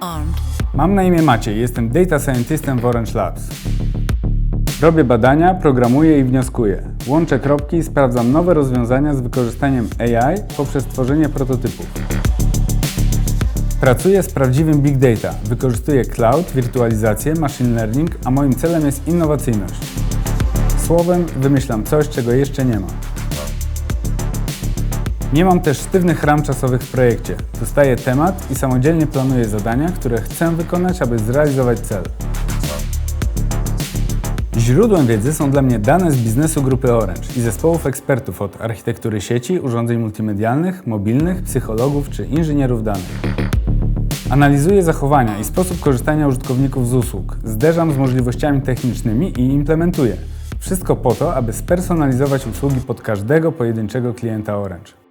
Armed. Mam na imię Maciej, jestem Data Scientistem w Orange Labs. Robię badania, programuję i wnioskuję. Łączę kropki i sprawdzam nowe rozwiązania z wykorzystaniem AI poprzez tworzenie prototypów. Pracuję z prawdziwym big data, wykorzystuję cloud, wirtualizację, machine learning, a moim celem jest innowacyjność. Słowem, wymyślam coś, czego jeszcze nie ma. Nie mam też sztywnych ram czasowych w projekcie. Dostaję temat i samodzielnie planuję zadania, które chcę wykonać, aby zrealizować cel. Źródłem wiedzy są dla mnie dane z biznesu grupy Orange i zespołów ekspertów od architektury sieci, urządzeń multimedialnych, mobilnych, psychologów czy inżynierów danych. Analizuję zachowania i sposób korzystania użytkowników z usług, zderzam z możliwościami technicznymi i implementuję. Wszystko po to, aby spersonalizować usługi pod każdego pojedynczego klienta Orange.